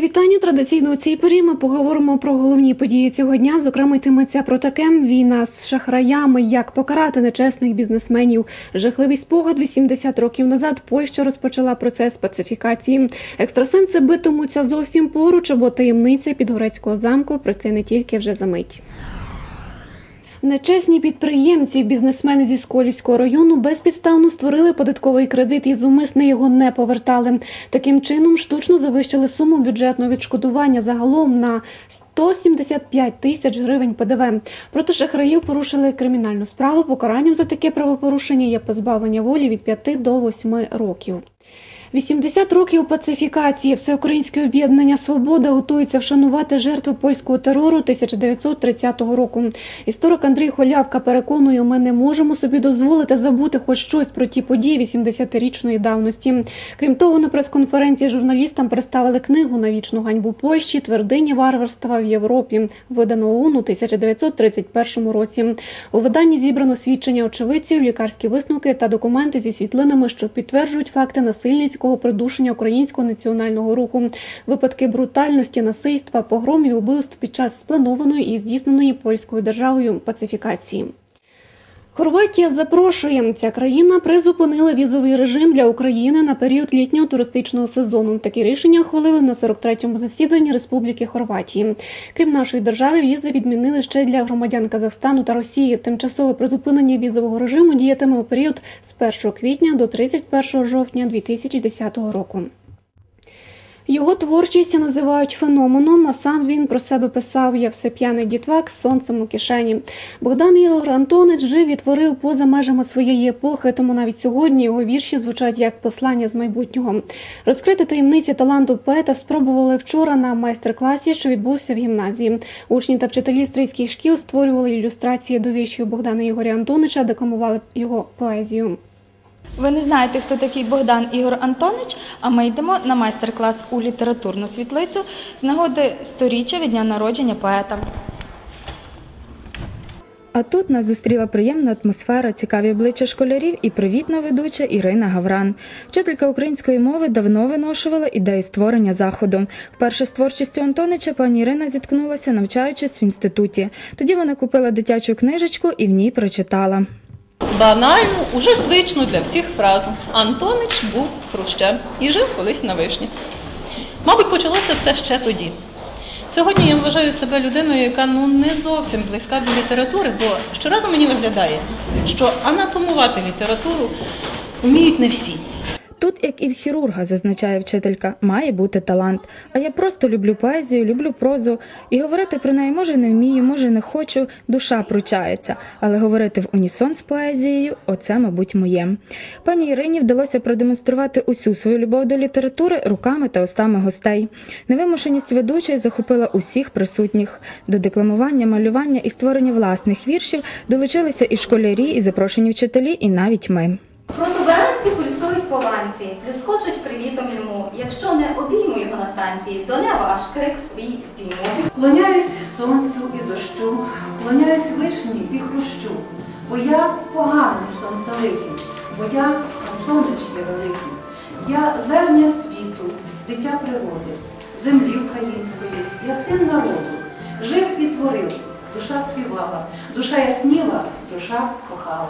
Вітання. Традиційно у цій порі ми поговоримо про головні події цього дня. Зокрема, йтиметься про таке війна з шахраями, як покарати нечесних бізнесменів. Жахливий спогад 80 років назад. Польща розпочала процес пацифікації. Екстрасенси битимуться зовсім поруч, або таємниця підгорецького замку. Про це не тільки вже за мить. Нечесні підприємці, бізнесмени зі Сколівського району безпідставно створили податковий кредит і зумисне його не повертали. Таким чином штучно завищили суму бюджетного відшкодування загалом на 175 тисяч гривень ПДВ. Проти шахраїв порушили кримінальну справу. Покаранням за таке правопорушення є позбавлення волі від 5 до 8 років. 80 років пацифікації Всеукраїнське об'єднання Свобода готується вшанувати жертву польського терору 1930 року. Історик Андрій Холявка переконує, ми не можемо собі дозволити забути хоч щось про ті події 80-річної давності. Крім того, на прес-конференції журналістам представили книгу на вічну ганьбу Польщі Твердині варварства в Європі, видану ОУН у 1931 році. У виданні зібрано свідчення очевидців, лікарські висновки та документи зі світлинами, що підтверджують факти насильницького придушення українського національного руху, випадки брутальності, насильства, погромів, убивств під час спланованої і здійсненої польською державою пацифікації. Хорватія запрошує. Ця країна призупинила візовий режим для України на період літнього туристичного сезону. Такі рішення ухвалили на 43-му засіданні Республіки Хорватії. Крім нашої держави, візи відмінили ще для громадян Казахстану та Росії. Тимчасове призупинення візового режиму діятиме у період з 1 квітня до 31 жовтня 2010 року. Його творчість називають феноменом, а сам він про себе писав Я все п'яний дітвак з сонцем у кишені. Богдан Ігор Антонич жив і творив поза межами своєї епохи, тому навіть сьогодні його вірші звучать як послання з майбутнього. Розкрити таємниці таланту поета спробували вчора на майстер-класі, що відбувся в гімназії. Учні та вчителі стрийських шкіл створювали ілюстрації до віршів Богдана Ігоря Антонича, декламували його поезію. Ви не знаєте, хто такий Богдан Ігор Антонич, а ми йдемо на майстер-клас у літературну світлицю з нагоди сторіччя від дня народження поета. А тут нас зустріла приємна атмосфера, цікаві обличчя школярів і привітна ведуча Ірина Гавран. Вчителька української мови давно виношувала ідею створення заходу. Вперше з творчістю Антонича пані Ірина зіткнулася, навчаючись в інституті. Тоді вона купила дитячу книжечку і в ній прочитала. Банальну, уже звичну для всіх фразу. Антонич був хрущем і жив колись на вишні. Мабуть, почалося все ще тоді. Сьогодні я вважаю себе людиною, яка ну не зовсім близька до літератури, бо щоразу мені виглядає, що анатомувати літературу вміють не всі. Тут, як і в хірурга, зазначає вчителька, має бути талант. А я просто люблю поезію, люблю прозу, і говорити про неї може не вмію, може не хочу, душа пручається. Але говорити в унісон з поезією оце, мабуть, моє. Пані Ірині вдалося продемонструвати усю свою любов до літератури руками та устами гостей. Невимушеність ведучої захопила усіх присутніх. До декламування, малювання і створення власних віршів долучилися і школярі, і запрошені вчителі, і навіть ми. Протуберанці пульсують по ланці, плюскочуть привітом йому. Якщо не обійму його на станції, до неба аж крик свій здійму. Вклоняюсь сонцю і дощу, вклоняюсь вишні і хрущу, бо я поганий сонцеликий, бо я є великий. Я зерня світу, дитя природи, землі української, я син народу, жив і творив, душа співала, душа ясніла, душа кохала.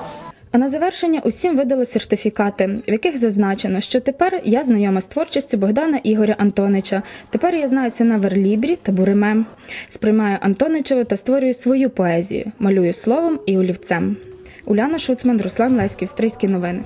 А на завершення усім видали сертифікати, в яких зазначено, що тепер я знайома з творчістю Богдана Ігоря Антонича. Тепер я знаю сина верлібрі та буриме. Сприймаю Антоничеву та створюю свою поезію, малюю словом і олівцем. Уляна Шуцман, Руслан Леськів, Стрийські новини.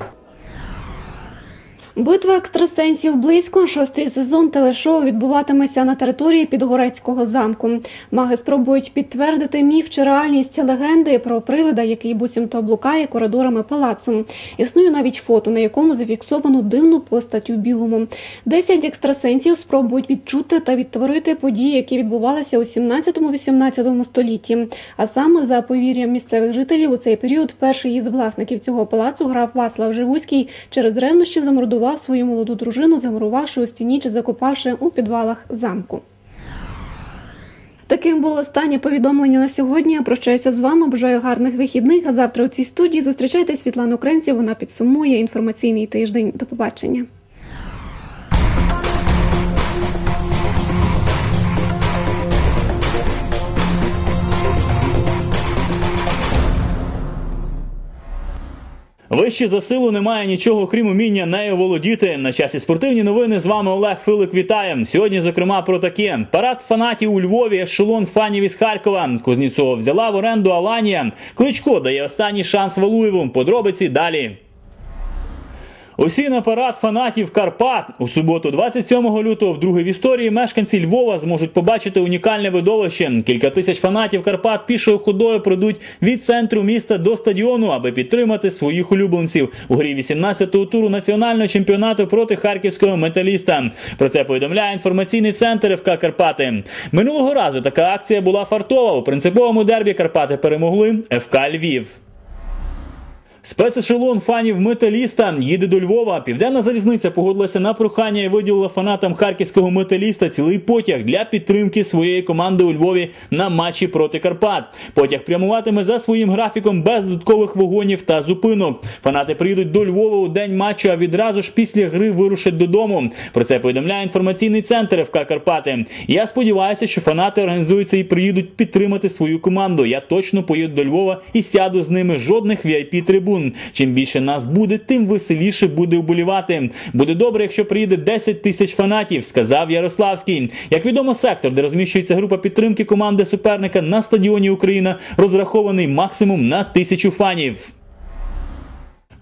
Битва екстрасенсів близько шостий сезон телешоу відбуватиметься на території Підгорецького замку. Маги спробують підтвердити міф чи реальність легенди про привида, який буцімто блукає коридорами палацу. Існує навіть фото, на якому зафіксовано дивну постать у білому. Десять екстрасенсів спробують відчути та відтворити події, які відбувалися у 17-18 столітті. А саме за повір'ям місцевих жителів у цей період перший із власників цього палацу граф Васлав Живуський через ревнощі замордував свою молоду дружину, замурувавши у стіні чи закопавши у підвалах замку. Таким було останнє повідомлення на сьогодні. Я прощаюся з вами. Бажаю гарних вихідних. А завтра у цій студії зустрічайте Світлану Кренців. Вона підсумує інформаційний тиждень. До побачення. Вище за силу немає нічого, крім уміння нею володіти. На часі спортивні новини з вами Олег Филик. Вітаєм. Сьогодні, зокрема, про таке: парад фанатів у Львові, ешелон фанів із Харкова. Кузнєцова взяла в оренду Аланія. Кличко дає останній шанс Валуєву. Подробиці далі. Усі на парад фанатів Карпат у суботу, 27 лютого, вдруге в історії мешканці Львова зможуть побачити унікальне видовище. Кілька тисяч фанатів Карпат пішою ходою пройдуть від центру міста до стадіону, аби підтримати своїх улюбленців у грі 18-го туру національного чемпіонату проти харківського металіста. Про це повідомляє інформаційний центр ФК Карпати. Минулого разу така акція була фартова. У принциповому дербі Карпати перемогли ФК Львів. Спецешелон фанів металіста їде до Львова. Південна залізниця погодилася на прохання і виділила фанатам харківського металіста цілий потяг для підтримки своєї команди у Львові на матчі проти Карпат. Потяг прямуватиме за своїм графіком без додаткових вагонів та зупинок. Фанати приїдуть до Львова у день матчу, а відразу ж після гри вирушать додому. Про це повідомляє інформаційний центр ФК Карпати. Я сподіваюся, що фанати організуються і приїдуть підтримати свою команду. Я точно поїду до Львова і сяду з ними жодних vip трибун. Чим більше нас буде, тим веселіше буде вболівати. Буде добре, якщо приїде 10 тисяч фанатів, сказав Ярославський. Як відомо, сектор, де розміщується група підтримки команди суперника на стадіоні Україна, розрахований максимум на тисячу фанів.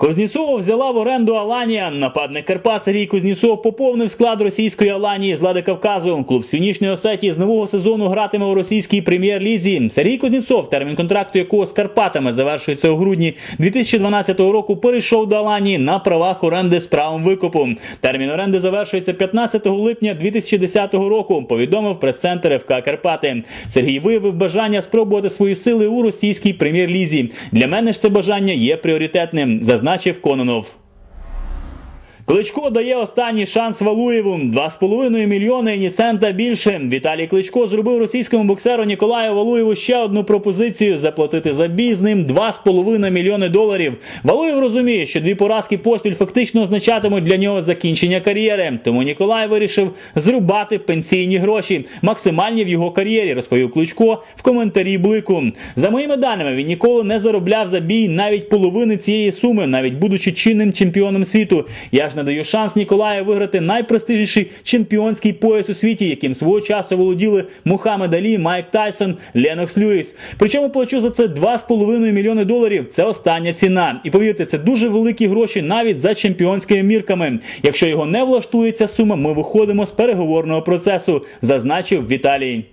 Кузнєцова взяла в оренду Аланія. Нападник Карпат Сергій Кузнєцов поповнив склад російської Аланії з Лади Кавказу. Клуб з Північної Осетії з нового сезону гратиме у російській прем'єр-лізі. Сергій Кузнєцов, термін контракту якого з Карпатами завершується у грудні 2012 року, перейшов до Аланії на правах оренди з правом викупу. Термін оренди завершується 15 липня 2010 року. Повідомив прес-центр ФК Карпати. Сергій виявив бажання спробувати свої сили у російській прем'єр-лізі. Для мене ж це бажання є пріоритетним. Зазначив Кононов. Кличко дає останній шанс Валуєву. 2,5 мільйони і ні цента більше. Віталій Кличко зробив російському боксеру Ніколаю Валуєву ще одну пропозицію заплатити за бій з ним 2,5 мільйони доларів. Валуєв розуміє, що дві поразки поспіль фактично означатимуть для нього закінчення кар'єри. Тому Ніколай вирішив зрубати пенсійні гроші, максимальні в його кар'єрі, розповів Кличко в коментарі Блику. За моїми даними, він ніколи не заробляв за бій навіть половини цієї суми, навіть будучи чинним чемпіоном світу. Я ж надаю шанс Ніколаю виграти найпрестижніший чемпіонський пояс у світі, яким свого часу володіли Мухаммед Алі, Майк Тайсон, Ленокс Льюіс. Причому плачу за це 2,5 мільйони доларів. Це остання ціна. І повірте, це дуже великі гроші навіть за чемпіонськими мірками. Якщо його не влаштує ця сума, ми виходимо з переговорного процесу, зазначив Віталій.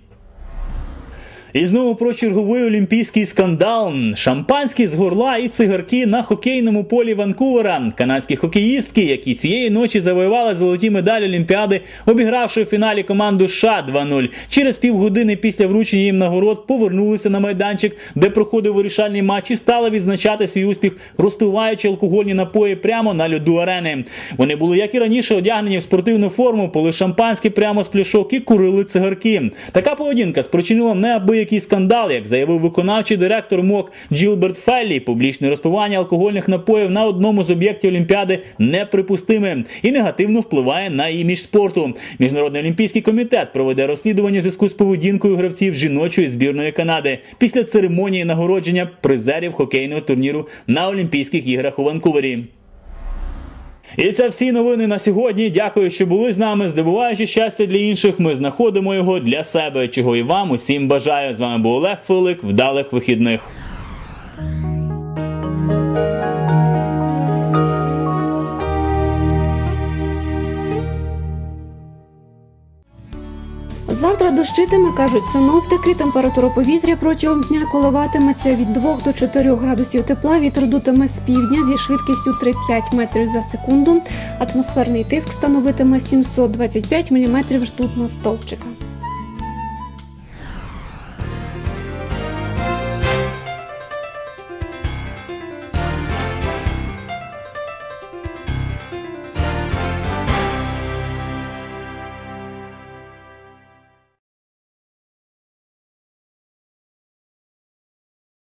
І знову про черговий олімпійський скандал. Шампанські з горла і цигарки на хокейному полі Ванкувера. Канадські хокеїстки, які цієї ночі завоювали золоті медалі Олімпіади, обігравши в фіналі команду США 2-0. Через півгодини після вручення їм нагород повернулися на майданчик, де проходив вирішальний матч, і стали відзначати свій успіх, розпиваючи алкогольні напої прямо на льоду арени. Вони були, як і раніше, одягнені в спортивну форму, пили шампанське прямо з пляшок і курили цигарки. Така поведінка спричинила неабиякий скандал, як заявив виконавчий директор МОК Джилберт Феллі. Публічне розпивання алкогольних напоїв на одному з об'єктів Олімпіади неприпустиме і негативно впливає на імідж спорту. Міжнародний олімпійський комітет проведе розслідування в зв'язку з поведінкою гравців жіночої збірної Канади після церемонії нагородження призерів хокейного турніру на Олімпійських іграх у Ванкувері. І це всі новини на сьогодні. Дякую, що були з нами. Здобуваючи щастя для інших, ми знаходимо його для себе, чого і вам усім бажаю. З вами був Олег Филик. Вдалих вихідних. Завтра дощитиме, кажуть синоптики. Температура повітря протягом дня коливатиметься від 2 до 4 градусів тепла. Вітер дутиме з півдня зі швидкістю 3-5 метрів за секунду. Атмосферний тиск становитиме 725 мм ртутного стовпчика.